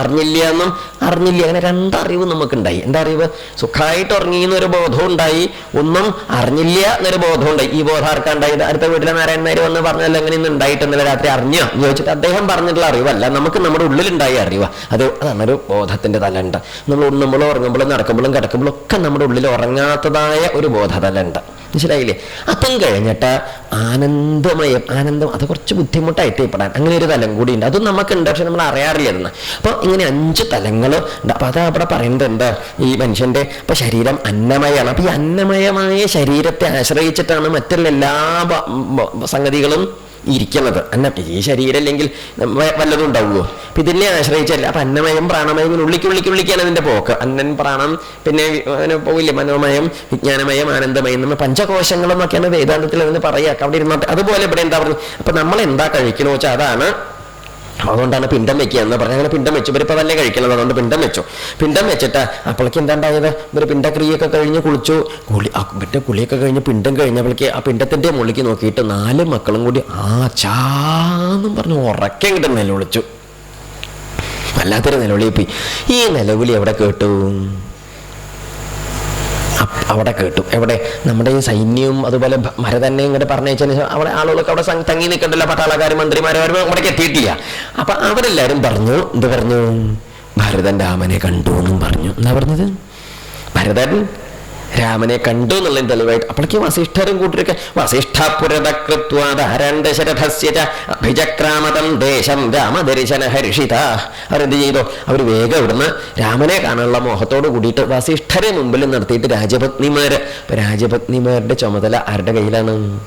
അറിഞ്ഞില്ല എന്നും അറിഞ്ഞില്ല. അങ്ങനെ രണ്ടറിവ് നമുക്കുണ്ടായി. എന്താ അറിവ്? സുഖമായിട്ട് ഉറങ്ങി എന്നൊരു ബോധം ഉണ്ടായി ഒന്നും അറിഞ്ഞില്ല എന്നൊരു ബോധം ഉണ്ടായി ഈ ബോധം ആർക്കാ ഉണ്ടായത്? അടുത്ത വീട്ടിലെ നാരായണന്മാർ നേര് വന്ന് പറഞ്ഞല്ലോ അങ്ങനെ ഇന്ന് ഉണ്ടായിട്ടെന്നല്ല രാത്രി അറിഞ്ഞോ? എന്ന് ചോദിച്ചിട്ട് അദ്ദേഹം പറഞ്ഞിട്ടുള്ള അറിവല്ല. നമുക്ക് നമ്മുടെ ഉള്ളിലുണ്ടായ അറിവ. അത് അതാണ് ഒരു തലണ്ട്. നമ്മൾ ഉണ്ണുമ്പോഴും ഉറങ്ങുമ്പോഴും നടക്കുമ്പോഴും കിടക്കുമ്പോഴും ഒക്കെ നമ്മുടെ ഉള്ളിൽ ഉറങ്ങാത്തതായ ഒരു ബോധതലുണ്ട്. മനസ്സിലായില്ലേ? അപ്പം കഴിഞ്ഞിട്ട് ആനന്ദമയം ആനന്ദം അത് കുറച്ച് ബുദ്ധിമുട്ടായിട്ട് ഇപ്പെടാൻ അങ്ങനെ ഒരു തലം കൂടി ഉണ്ട്. അതും നമുക്കുണ്ട് പക്ഷെ നമ്മൾ അറിയാറില്ല എന്ന് അപ്പോൾ ഇങ്ങനെ അഞ്ച് തലങ്ങൾ ഉണ്ട്. അപ്പോൾ അത് അവിടെ പറയുന്നത് എന്താ? ഈ മനുഷ്യന്റെ ഇപ്പൊ ശരീരം അന്നമയമാണ്. അപ്പോൾ ഈ അന്നമയമായ ശരീരത്തെ ആശ്രയിച്ചിട്ടാണ് മറ്റുള്ള എല്ലാ സംഗതികളും ഇരിക്കുന്നത്. അന്ന ഈ ശരീരം അല്ലെങ്കിൽ വ- വല്ലതും ഉണ്ടാവുമോ അപ്പൊ ഇതിനെ ആശ്രയിച്ചല്ല അപ്പൊ അന്നമയം പ്രാണമയം ഉള്ളിക്ക് ഉള്ളിക്ക് ഉള്ളിക്കാണ് അതിന്റെ പോക്ക്. അന്നൻ പ്രാണം പിന്നെ അങ്ങനെ പോവില്ലേ? മനോമയം വിജ്ഞാനമയം ആനന്ദമയം നമ്മൾ പഞ്ചകോശങ്ങൾ എന്നൊക്കെയാണ് വേദാന്തത്തിൽ അതിന് പറയുക അവിടെ ഇരുന്നോട്ടെ. അതുപോലെ ഇവിടെ എന്താ പറഞ്ഞു അപ്പൊ നമ്മൾ എന്താ കഴിക്കണോ വെച്ചാൽ അതാണ് അതുകൊണ്ടാണ് പിണ്ടം വെക്കുക എന്ന് പറഞ്ഞാൽ അങ്ങനെ പിണ്ടം വെച്ചു. ഇവരിപ്പോൾ തന്നെ കഴിക്കുന്നത് അതുകൊണ്ട് പിണ്ടം വെച്ചു. പിണ്ടം വെച്ചിട്ട് അപ്പോഴേക്ക് എന്താ ഉണ്ടായത് ഇവർ പിണ്ടക്രിയൊക്കെ കഴിഞ്ഞ് കുളിച്ചു. കുളി പിന്നെ കുളിയൊക്കെ കഴിഞ്ഞ് പിണ്ടം കഴിഞ്ഞപ്പോഴേക്ക് ആ പിണ്ടത്തിന്റെ മുകളിലേക്ക് നോക്കിയിട്ട് നാല് മക്കളും കൂടി ആ ചാന്നും പറഞ്ഞ് ഉറക്കം കിട്ടും നിലവിളിച്ചു. വല്ലാത്തൊരു പോയി. ഈ നിലവിളി എവിടെ കേട്ടു? അവിടെ കേട്ടു. എവിടെ? നമ്മുടെ ഈ സൈന്യവും അതുപോലെ മര തന്നെ ഇങ്ങോട്ട് പറഞ്ഞയച്ചതിന് ശേഷം അവിടെ ആളുകളൊക്കെ അവിടെ തങ്ങി നിൽക്കണ്ടല്ലോ പട്ടാളക്കാർ മന്ത്രിമാരും അവിടേക്ക് എത്തിയിട്ടില്ല. അപ്പൊ അവരെല്ലാവരും പറഞ്ഞു എന്ത് പറഞ്ഞു? ഭരതൻ രാമനെ കണ്ടു എന്നും പറഞ്ഞു. എന്താ പറഞ്ഞത്? ഭരതൻ രാമനെ കണ്ടു എന്നുള്ള തെളിവായിട്ട് അപ്പോഴേക്കും വസിഷ്ഠരും കൂട്ടരൊക്കെ വസിഷ്ഠപുരതകൃത്വാദഹരണ്ടശരഥസ്യ അഭിചക്രാമതം ദേശം രാമദർശന ഹർഷിത അവരെന്ത് ചെയ്തു? അവർ വേഗം ഇവിടുന്ന് രാമനെ കാണാനുള്ള മോഹത്തോട് കൂടിയിട്ട് വസിഷ്ഠരെ മുമ്പിൽ നിർത്തിയിട്ട് രാജപത്നിമാര്. രാജപത്നിമാരുടെ ചുമതല ആരുടെ കയ്യിലാണ്?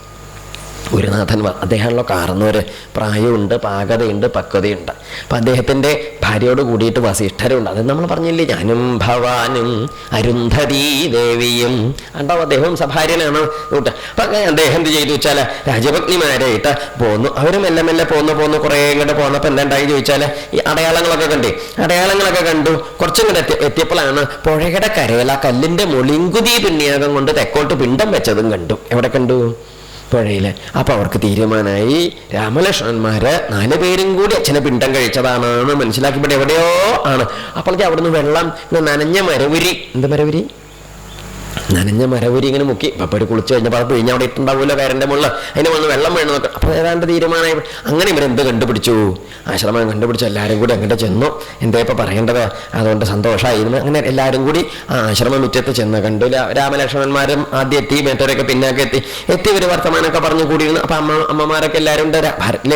ഗുരുനാഥൻ അദ്ദേഹമാണല്ലോ കാർന്നവര് പ്രായമുണ്ട് പാകതയുണ്ട് പക്വതയുണ്ട്. അപ്പം അദ്ദേഹത്തിന്റെ ഭാര്യയോട് കൂടിയിട്ട് വസിഷ്ഠരുണ്ട്. അത് നമ്മൾ പറഞ്ഞില്ലേ ഞാനും ഭവാനും അരുന്ധതി ദേവിയും. ഉണ്ടാവും അദ്ദേഹം സഭാര്യനാണ് കൂട്ട്. അപ്പം അദ്ദേഹം എന്ത് ചെയ്തു വെച്ചാൽ രാജപത്നിമാരായിട്ട് പോന്നു. അവർ മെല്ലെ മെല്ലെ പോന്നു പോന്നു കുറേ ഇങ്ങോട്ട് പോന്നപ്പോൾ എന്താ ഉണ്ടായി ചോദിച്ചാൽ ഈ അടയാളങ്ങളൊക്കെ കണ്ടേ. അടയാളങ്ങളൊക്കെ കണ്ടു. കുറച്ചും കൂടെ എത്തി എത്തിയപ്പോഴാണ് പുഴയുടെ കരയിൽ ആ കല്ലിന്റെ മുളിങ്കുതി പിണ്യാകം കൊണ്ട് തെക്കോട്ട് പിണ്ടം വെച്ചതും കണ്ടു. എവിടെ കണ്ടു? പുഴയിൽ. അപ്പൊ അവർക്ക് തീരുമാനമായി രാമലക്ഷ്മണന്മാര് നാല് പേരും കൂടി അച്ഛനെ പിണ്ടം കഴിച്ചതാണെന്ന് മനസ്സിലാക്കി ഇവിടെ എവിടെയോ ആണ്. അപ്പോഴത്തെ അവിടുന്ന് വെള്ളം നനഞ്ഞ മരവുരി. എന്ത് മരവുരി? നനഞ്ഞ മരവുരി ഇങ്ങനെ മുക്കി. അപ്പൊ ഒരു കുളിച്ച് കഴിഞ്ഞപ്പോൾ അത് പിഴിഞ്ഞ അവിടെ ഇട്ടുണ്ടാവുമല്ലോ കയറിന്റെ മുള്ള അതിന് വന്ന് വെള്ളം വേണം നോക്കാം അപ്പൊ ഏതാണ്ട് തീരുമാനമായി. അങ്ങനെ ഇവരെന്ത് കണ്ടുപിടിച്ചു? ആശ്രമം കണ്ടുപിടിച്ചു. എല്ലാവരും കൂടി അങ്ങോട്ട് ചെന്നു. എന്താ ഇപ്പൊ പറയേണ്ടത്? അതുകൊണ്ട് സന്തോഷമായിരുന്നു അങ്ങനെ എല്ലാവരും കൂടി ആ ആശ്രമ മുറ്റത്ത് ചെന്ന് കണ്ടു. രാമലക്ഷ്മണന്മാരും ആദ്യം എത്തി മറ്റവരൊക്കെ പിന്നാക്കെ എത്തി. എത്തി ഒരു വർത്തമാനമൊക്കെ പറഞ്ഞു കൂടിയിരുന്നു. അപ്പൊ അമ്മ അമ്മമാരൊക്കെ എല്ലാവരും ഉണ്ട്.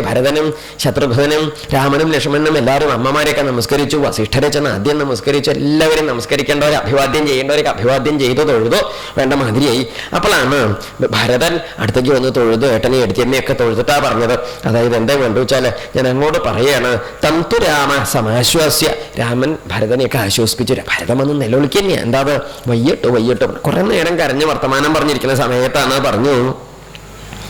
ഭരതനും ശത്രുഘ്നും രാമനും ലക്ഷ്മണനും എല്ലാവരും അമ്മമാരെയൊക്കെ നമസ്കരിച്ചു. വസിഷ്ഠരെ ചെന്ന് ആദ്യം നമസ്കരിച്ചു. എല്ലാവരും നമസ്കരിക്കേണ്ടവരെ അഭിവാദ്യം ചെയ്യേണ്ടവരൊക്കെ അഭിവാദ്യം ചെയ്തു തൊഴുതു. വേണ്ട മാതിരിയായി. അപ്പോഴാണ് ഭരതൻ അടുത്തേക്ക് വന്ന് തൊഴുത് ഏട്ടനെ എടുത്തിയമ്മയൊക്കെ തൊഴുതിട്ടാ പറഞ്ഞത്. അതായത് എന്താ വേണ്ടു വെച്ചാൽ ഞാൻ അങ്ങോട്ട് പറയാണ് തന്തു രാമ സമാശ്വാസ്യ. രാമൻ ഭരതനെയൊക്കെ ആശ്വസിപ്പിച്ചു. ഭരതം വന്ന് നിലവിളിക്കുക എന്താ വയ്യട്ടോ വയ്യട്ടോ. കുറെ നേരം കരഞ്ഞ് വർത്തമാനം പറഞ്ഞിരിക്കുന്ന സമയത്താണ് പറഞ്ഞു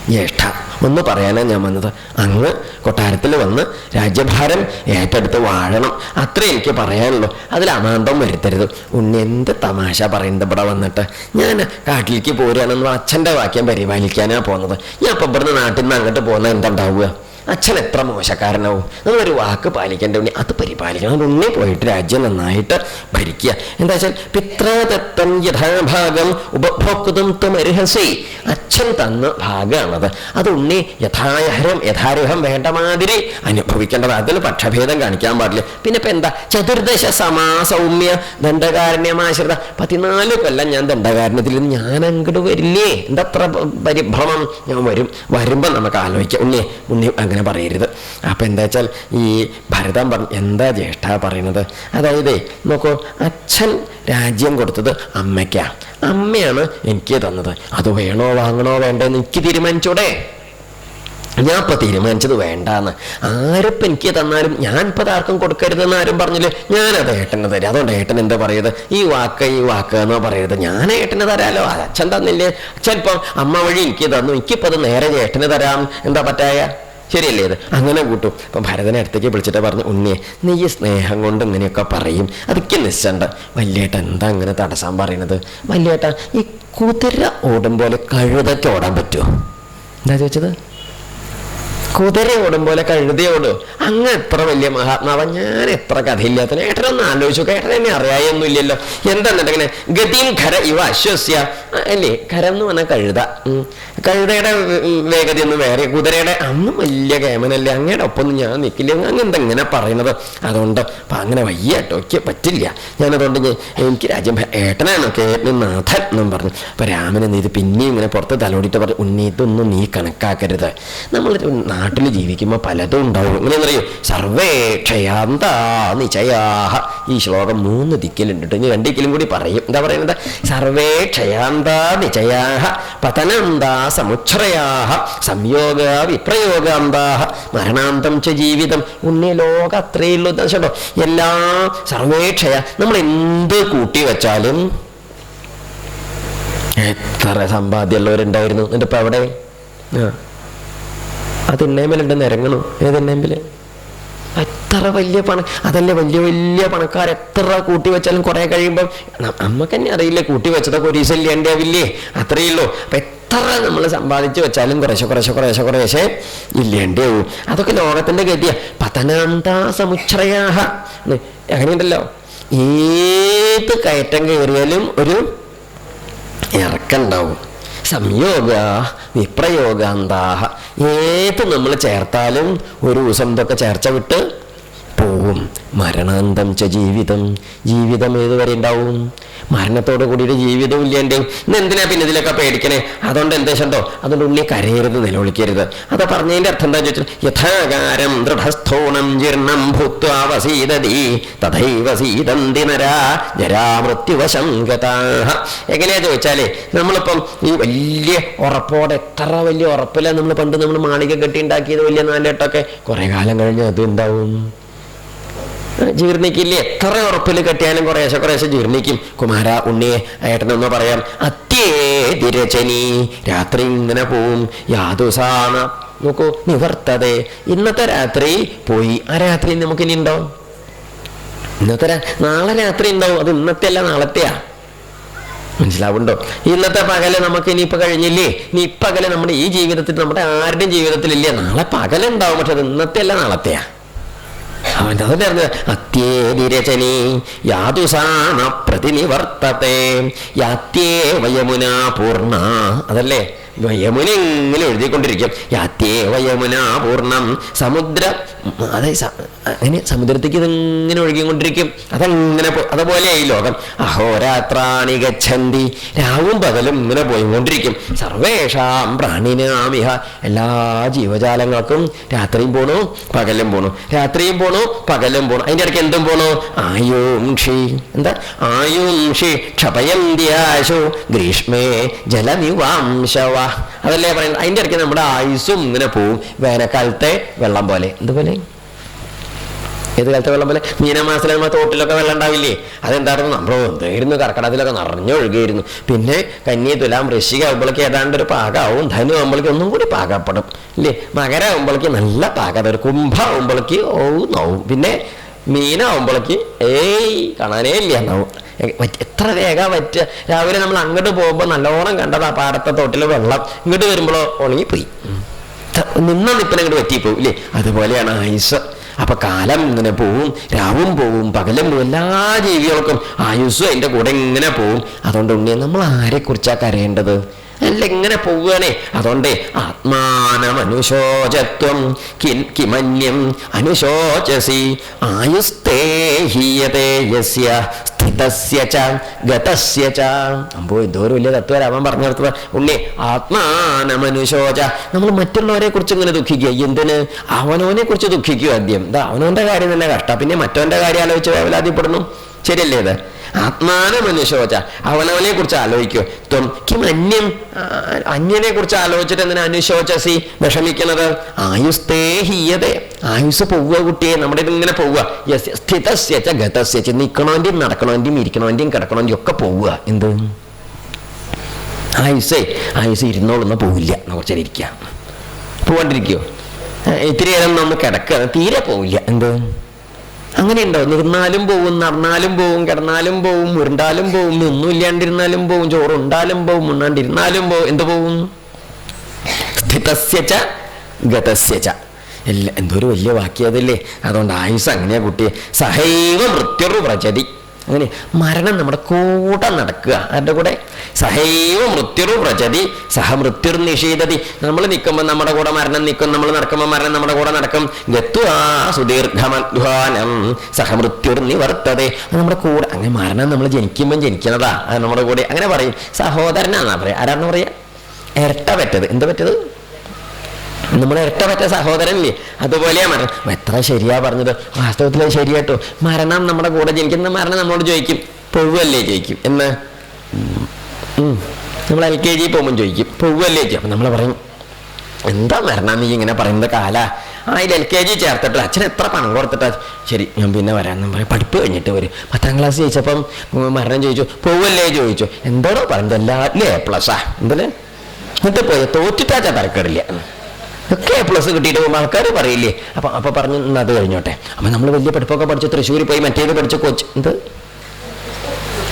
ജ്യേഷ്ഠ. ഒന്ന് പറയാനാണ് ഞാൻ വന്നത്. അങ്ങ് കൊട്ടാരത്തിൽ വന്ന് രാജ്യഭാരം ഏറ്റെടുത്ത് വാഴണം. അത്രേ എനിക്ക് പറയാനുള്ളൂ. അതിൽ അമാന്തം വരുത്തരുത്. ഉണ്ണി എന്ത് തമാശ പറയുന്നത് ഇവിടെ വന്നിട്ട്. ഞാൻ കാട്ടിലേക്ക് പോരുകയാണെന്ന് അച്ഛന്റെ വാക്യം പരിപാലിക്കാനാണ് പോകുന്നത് ഞാൻ ഇപ്പം ഇവിടുന്ന് നാട്ടിൽ നിന്ന് അങ്ങോട്ട് പോകുന്നത് എന്താണ്ടാവുക അച്ഛൻ എത്ര മോശക്കാരനാവും? നമ്മളൊരു വാക്ക് പാലിക്കേണ്ട അത് പരിപാലിക്കണം. അത് ഉണ്ണി പോയിട്ട് രാജ്യം നന്നായിട്ട് ഭരിക്കുക. എന്താ വെച്ചാൽ പിത്രാദത്തം യഥാഭാഗം ഉപഭോക്തം ത്വമർഹസി. അച്ഛൻ തന്ന ഭാഗമാണത്. അത് ഉണ്ണി യഥാഹരം യഥാരൂഹം വേണ്ട മാതിരി അനുഭവിക്കേണ്ടത്. അതിൽ പക്ഷഭേദം കാണിക്കാൻ പാടില്ല. പിന്നെ ഇപ്പം എന്താ? ചതുർദശ സമാസൗമ്യ ദണ്ഡകാരണ്യമാശ്രിത പതിനാല് കൊല്ലം ഞാൻ ദണ്ഡകാരണ്യത്തിൽ നിന്ന് ഞാൻ അങ്ങോട്ട് വരില്ലേ? അത്ര പരിഭ്രമം? ഞാൻ വരും. വരുമ്പോൾ നമുക്ക് ആലോചിക്കാം. ഉണ്ണി ഉണ്ണി അങ്ങനെ പറയരുത്. അപ്പോൾ എന്താ വെച്ചാൽ ഈ ഭരതൻ പറഞ്ഞു എന്താ ജ്യേഷ്ഠ പറയുന്നത് അതായത് നോക്കൂ അച്ഛൻ രാജ്യം കൊടുത്തത് അമ്മയ്ക്കാണ് അമ്മയാണ് എനിക്ക് തന്നത്. അത് വേണോ വാങ്ങണോ വേണ്ടോ എന്ന് എനിക്ക് തീരുമാനിച്ചൂടെ. ഞാൻ ഇപ്പം തീരുമാനിച്ചത് വേണ്ടാന്ന്. ആരിപ്പം എനിക്ക് തന്നാലും ഞാൻ ഇപ്പൊ ആർക്കും കൊടുക്കരുതെന്ന് ആരും പറഞ്ഞില്ലേ? ഞാനത് ഏട്ടന് തരാം. അതുകൊണ്ട് ഏട്ടൻ എന്താ പറയുന്നത് ഈ വാക്ക് ഈ വാക്ക് എന്നോ പറയരുത്? ഞാൻ ഏട്ടന് തരാമല്ലോ അച്ഛൻ തന്നില്ലേ? അച്ഛൻ ഇപ്പം അമ്മ വഴി എനിക്ക് തന്നു. എനിക്കിപ്പോൾ അത് നേരെ ഏട്ടന് തരാം. എന്താ പറ്റായ? ശരിയല്ലേ ഇത്? അങ്ങനെ കൂട്ടും. അപ്പം ഭരതനെ അടുത്തേക്ക് വിളിച്ചിട്ട് പറഞ്ഞു ഉണ്ണിയെ നീ ഈ സ്നേഹം കൊണ്ട് ഇങ്ങനെയൊക്കെ പറയും. അതൊക്കെ നിശ്ചണ്ട വല്യേട്ട എന്താ അങ്ങനെ തടസ്സം പറയണത് വല്യേട്ട ഈ കുതിര ഓടും പോലെ കഴുതയ്ക്ക് ഓടാൻ പറ്റുമോ എന്താ ചോദിച്ചത്? കുതിര ഓടും പോലെ കഴുതി ഓടും. അങ്ങ് എത്ര വലിയ മഹാത്മാവ? ഞാൻ എത്ര കഥയില്ലാത്ത ഏട്ടനൊന്ന് ആലോചിച്ചു ഏട്ടൻ എന്നെ അറിയായൊന്നുമില്ലല്ലോ. എന്താന്നിട്ടിങ്ങനെ ഗതിയും ഖര ഇവ അശ്വസ്യ. അല്ലേ? ഖരം എന്ന് പറഞ്ഞാൽ കഴുത. കഴുതയുടെ വേഗതയൊന്നും വേറെ. കുതിരയുടെ അന്നും വലിയ കേമനല്ലേ. അങ്ങയുടെ ഒപ്പം ഞാൻ നിൽക്കില്ല. അങ്ങ് എന്തെങ്ങനെ പറയുന്നത്? അതുകൊണ്ട് അപ്പൊ അങ്ങനെ വയ്യ കേട്ടോ പറ്റില്ല. ഞാനതുകൊണ്ട് എനിക്ക് രാജ്യം ഏട്ടനാണോ. കേട്ടൻ നാഥൻ എന്നും പറഞ്ഞു. അപ്പൊ രാമൻ ഇത് പിന്നെയും ഇങ്ങനെ പുറത്ത് തലോടിയിട്ട് പറഞ്ഞു ഉണ്ണി ഇതൊന്നും നീ കണക്കാക്കരുത്. നമ്മൾ നാട്ടിൽ ജീവിക്കുമ്പോൾ പലതും ഉണ്ടാവും. എങ്ങനെ അറിയോ സർവേ ക്ഷയാന്ത നിചയാഹ ഈ ശ്ലോകം മൂന്ന് ദിക്കിലുണ്ട് ഇനി രണ്ടിക്കലും കൂടി പറയും. എന്താ പറയുന്നത്? സർവേ ക്ഷയാന്ത നിചയാഹ പതനന്ത സമുച്ഛ്രയാഹ. സംയോഗ വിപ്രയോഗാന്താഹ. മരണാന്തം ച ജീവിതം. ഉണ്ണി ലോക അത്രയുള്ളൂ. വെച്ചോ എല്ലാ സർവേ ക്ഷയ നമ്മൾ എന്ത് കൂട്ടി വെച്ചാലും എത്ര സമ്പാദ്യമുള്ളവരുണ്ടായിരുന്നു. എന്നിട്ട് അവിടെ ആ. അത് എണ്ണേമലുണ്ടെന്ന് ഇറങ്ങണു ഏത് എത്ര വലിയ പണ അതല്ലേ വലിയ വലിയ പണക്കാർ എത്ര കൂട്ടി വെച്ചാലും കുറെ കഴിയുമ്പം നമ്മക്ക് തന്നെ അറിയില്ലേ കൂട്ടി വെച്ചതൊക്കെ ഒരു ദിവസം ഇല്ലേണ്ടാവില്ലേ അത്രയേ ഉള്ളൂ. അപ്പൊ എത്ര നമ്മൾ സമ്പാദിച്ചു വെച്ചാലും കുറേശ്ശെ കുറേശ്ശെ കുറേശ്ശെ കുറേശ്ശെ ഇല്ലേണ്ടാവും അതൊക്കെ ലോകത്തിന്റെ ഗതിയ. പതനാന്താ സമുച്ഛ്രയാഹ അങ്ങനെയുണ്ടല്ലോ ഏത് കയറ്റം കയറിയാലും ഒരു ഇറക്കുണ്ടാവും സംയോഗ വിപ്രയോഗാന്താഹ. ഏത് നമ്മൾ ചേർത്താലും ഒരു ദിവസം ഇതൊക്കെ ചേർച്ച വിട്ട് പോവും മരണാന്തം ച ജീവിതം. ജീവിതം ഏതുവരെ ഉണ്ടാവും? മരണത്തോട് കൂടിയിട്ട് ജീവിതം ഇന്ന് എന്തിനാ പിന്നെ ഇതിലൊക്കെ പേടിക്കണേ? അതുകൊണ്ട് എന്താ ഉണ്ടോ അതുകൊണ്ട് ഉള്ളി കരയരുത് നിലവിളിക്കരുത്. അത് പറഞ്ഞതിന്റെ അർത്ഥം എന്താ ചോദിച്ചാൽ യഥാകാരം ദൃഢസ്ഥോണം ജീർണം ഭൂത്വാവസീതീ തഥൈവ സീതന്തി നരാ ജരാമൃത്യുവശം ഗതാഹ എങ്ങനെയാ ചോദിച്ചാലേ നമ്മളിപ്പം ഈ വലിയ ഉറപ്പോടെ എത്ര വലിയ ഉറപ്പില്ല നമ്മൾ പണ്ട് നമ്മൾ മാളിക കെട്ടി ഉണ്ടാക്കിയത് വലിയ നാലെട്ടൊക്കെ? കുറേ കാലം കഴിഞ്ഞ് അത് എന്താവും? ജീർണിക്കില്ലേ? എത്ര ഉറപ്പിൽ കെട്ടിയാലും കുറേശ്ശെ കുറേശ്ശെ ജീർണിക്കും. കുമാര ഉണ്ണിയെ ഏട്ടനൊന്ന് പറയാം. അത്യേതിരചനി രാത്രി ഇങ്ങനെ പോവും. യാതുസാന നോക്കൂ നിവർത്തതെ. ഇന്നത്തെ രാത്രി പോയി. ആ രാത്രി നമുക്ക് ഇനി ഉണ്ടോ ഇന്നത്തെ നാളെ രാത്രി ഉണ്ടാവും. അത് ഇന്നത്തെ അല്ല നാളത്തെയാ. മനസ്സിലാവുണ്ടോ? ഇന്നത്തെ പകൽ നമുക്ക് ഇനിയിപ്പോ കഴിഞ്ഞില്ലേ? ഇനി ഇപ്പകൽ പകൽ നമ്മുടെ ഈ ജീവിതത്തിൽ നമ്മുടെ ആരുടെയും ജീവിതത്തിലില്ലേ? നാളെ പകലുണ്ടാവും. പക്ഷെ അത് ഇന്നത്തെ അല്ല നാളത്തെയാ. അവൻ അത് പറഞ്ഞത് അത്യേതിരചനി യാതുസാന പ്രതിനിവർത്തത്തെ യാത്യേ വയമുന പൂർണ. അതല്ലേ? യമുന ഇങ്ങനെ എഴുതിക്കൊണ്ടിരിക്കും. യാത്യേ യമുന പൂർണം. സമുദ്ര അതെ അങ്ങനെ സമുദ്രത്തേക്ക് ഇതിങ്ങനെ ഒഴുകിക്കൊണ്ടിരിക്കും. അതങ്ങനെ അതുപോലെ ഈ ലോകം. അഹോരാത്രാണി ഗച്ഛന്തി രാവും പകലും ഇങ്ങനെ പോയിക്കൊണ്ടിരിക്കും. സർവേഷാം പ്രാണിനാമിഹ. എല്ലാ ജീവജാലങ്ങൾക്കും രാത്രിയും പോണു പകലും പോണു. രാത്രിയും പോണു പകലും പോണു. അതിന്റെ ഇടയ്ക്ക് എന്തും പോണു? ആയുംഷി എന്താ? ആയുംഷി ആശു ഗ്രീഷ്മേ ജലനിവാംശവ. അതല്ലേ പറയുന്നത്? അതിന്റെ ഇടയ്ക്ക് നമ്മുടെ ആയുസ്സും ഇങ്ങനെ പോവും. വേനൽക്കാലത്തെ വെള്ളം പോലെ. എന്തുപോലെ ഏത് കാലത്തെ വെള്ളം പോലെ? മീനമാസത്തിൽ നമ്മൾ തോട്ടിലൊക്കെ വെള്ളം ഉണ്ടാവില്ലേ? അതെന്തായിരുന്നു? നമ്മൾ എന്തായിരുന്നു കർക്കടത്തിലൊക്കെ നിറഞ്ഞൊഴുകിയിരുന്നു പിന്നെ കന്നി തുലാം വൃശ്ചിക ആകുമ്പോഴേക്ക് ഏതാണ്ട് ഒരു പാകമാവും ധനു ആകുമ്പോഴേക്ക് ഒന്നും കൂടി പാകപ്പെടും. ഇല്ലേ? മകര ആകുമ്പോഴേക്ക് നല്ല പാകത. ഒരു കുംഭ ആകുമ്പോഴേക്ക് ഓ നോവും. പിന്നെ മീനാവുമ്പോഴേക്ക് ഏയ് കാണാനേ ഇല്ല. എന്നാവും എത്ര വേഗം പറ്റുക രാവിലെ നമ്മൾ അങ്ങോട്ട് പോകുമ്പോൾ നല്ലോണം കണ്ടതാ പാടത്തെ തോട്ടിലെ വെള്ളം. ഇങ്ങോട്ട് വരുമ്പോഴോ ഉണങ്ങിപ്പോയി. നിന്ന നിപ്പിനെ ഇങ്ങോട്ട് പറ്റിപ്പോവും ഇല്ലേ? അതുപോലെയാണ് ആയുസ്. അപ്പൊ കാലം ഇങ്ങനെ പോവും രാവും പോവും പകലും പോവും എല്ലാ ജീവികൾക്കും ആയുസ്സും അതിന്റെ കൂടെ ഇങ്ങനെ പോവും. അതുകൊണ്ട് ഉണ്ണിയെ നമ്മൾ ആരെക്കുറിച്ചാണ് കുറിച്ചാ കരയേണ്ടത്? അല്ല ഇങ്ങനെ പോവുകയാണേ? അതുകൊണ്ട് ആത്മാനമനുശോചത്വം കിമന്യം അനുശോചസി ആയുസ്തേഹീയതേയസ്യ യസ്യ സ്ഥിതസ്യ ച ഗതസ്യ ച. അമ്പോ എന്തോ ഒരു വലിയ തത്വരാമൻ പറഞ്ഞു നിർത്തുക ഉള്ളി ആത്മാനമനുശോച. നമ്മൾ മറ്റുള്ളവരെ കുറിച്ച് ഇങ്ങനെ ദുഃഖിക്കുക. എന്തിന്? അവനവനെ കുറിച്ച് ദുഃഖിക്കുക ആദ്യം. എന്താ അവനവന്റെ കാര്യം തന്നെ കഷ്ട. പിന്നെ മറ്റവന്റെ കാര്യം ആലോചിച്ച് വേവലാതിപ്പെടുന്നു. ശരിയല്ലേ ഇത്? ആത്മാനമനുശോച അവനവനെ കുറിച്ച് ആലോചിക്കുക ത്വം കിം അന്യം അന്യനെ കുറിച്ച് ആലോചിച്ചിട്ട് എന്തിനാ അനുശോചസി വിഷമിക്കുന്നത്? ആയുസ്തേ ആയുസ് പോവുക കുട്ടിയെ. നമ്മുടെ ഇങ്ങനെ പോവുക. യസ് സ്ഥിതസ്യ ച ഗതസ്യ ച. നിൽക്കണോന്റെയും നടക്കണോന്റെയും ഇരിക്കണോന്റെയും കിടക്കണോന്റെയും ഒക്കെ പോവുക. എന്ത്? ആയുസേ ആയുസ് ഇരുന്നോളൊന്നും പോവില്ല. കുറച്ചേരം ഇരിക്കുക. പോവാണ്ടിരിക്കോ ഇത്തിരി നേരം നമ്മൾ കിടക്കുക തീരെ പോവില്ല. എന്ത്? അങ്ങനെ ഉണ്ടോ നിർന്നാലും പോവും നടന്നാലും പോവും കിടന്നാലും പോവും ഉരുണ്ടാലും പോവും ഒന്നും ഇല്ലാണ്ടിരുന്നാലും പോവും ചോറുണ്ടാലും പോവും ഉണ്ണാണ്ടിരുന്നാലും പോവും എന്ത് പോവും? സ്ഥിതസ്യച്ച ഗതസ്യച്ച എല്ലാ എന്തോ ഒരു വലിയ വാക്യതല്ലേ അതുകൊണ്ട് ആയുസ് അങ്ങനെയാ കുട്ടിയെ. സഹൈവ മൃത്യുറു പ്രചതി അങ്ങനെ മരണം നമ്മുടെ കൂടെ നടക്കുക. അതിന്റെ കൂടെ സഹൈവ മൃത്യുറു പ്രചതി സഹ മൃത്യുർ നിഷേധതി. നമ്മൾ നിൽക്കുമ്പോൾ നമ്മുടെ കൂടെ മരണം നിൽക്കും നമ്മൾ നടക്കുമ്പോൾ മരണം നമ്മുടെ കൂടെ നടക്കും. ഗത്വാ സുദീർഘമധ്വാനം സഹ മൃത്യുർ നിവർത്തതെ. അത് നമ്മുടെ കൂടെ അങ്ങനെ മരണം നമ്മൾ ജനിക്കുമ്പോൾ ജനിക്കുന്നതാ. അത് നമ്മുടെ കൂടെ അങ്ങനെ പറയും. സഹോദരനാന്നാ പറയുക ആരാണെന്ന് പറയുക ഇരട്ട പറ്റത്. എന്താ പറ്റത്? നമ്മുടെ ഇരട്ട പറ്റ സഹോദരനില്ലേ? അതുപോലെയാ മരണം. എത്ര ശരിയാ പറഞ്ഞത്. വാസ്തവത്തിൽ ശരിയാട്ടോ മരണം നമ്മുടെ കൂടെ ജനിക്കുന്ന മരണം നമ്മളോട് ചോദിക്കും. പൊഴുവല്ലേ ചോദിക്കും. എന്ന്? നമ്മൾ എൽ കെ ജി പോകുമ്പോൾ ചോദിക്കും. പൊഴുവല്ലേ ചോദിക്കും. അപ്പം നമ്മൾ പറയും എന്താ മരണം നീ ഇങ്ങനെ പറയുന്നത് കാല? ആ ഇത് എൽ കെ ജി ചേർത്തിട്ട് അച്ഛൻ എത്ര പണം കൊടുത്തിട്ടാ? ശരി ഞാൻ പിന്നെ വരാം എന്ന് പറയും. പഠിപ്പ് കഴിഞ്ഞിട്ട് വരും. പത്താം ക്ലാസ് ചോദിച്ചപ്പം മരണം ചോദിച്ചു. പോവല്ലേ ചോദിച്ചു. എന്താണോ പറയുന്നത് എല്ലാത്തിലും എ പ്ലസ്സാ എന്തല്ലേ? എന്നിട്ട് പോയി. തോറ്റിട്ടാച്ചാ തരക്കേടില്ല ഒക്കെ പ്ലസ് കിട്ടിയിട്ട് പോകുമ്പോൾ ആൾക്കാർ പറയില്ലേ? അപ്പം അപ്പം പറഞ്ഞു "എന്നാ അത് കഴിഞ്ഞോട്ടെ. അപ്പം നമ്മൾ വലിയ പഠിപ്പൊക്കെ പഠിച്ച് തൃശ്ശൂർ പോയി മറ്റേത് പഠിച്ച് കോച്ച് എന്ത്?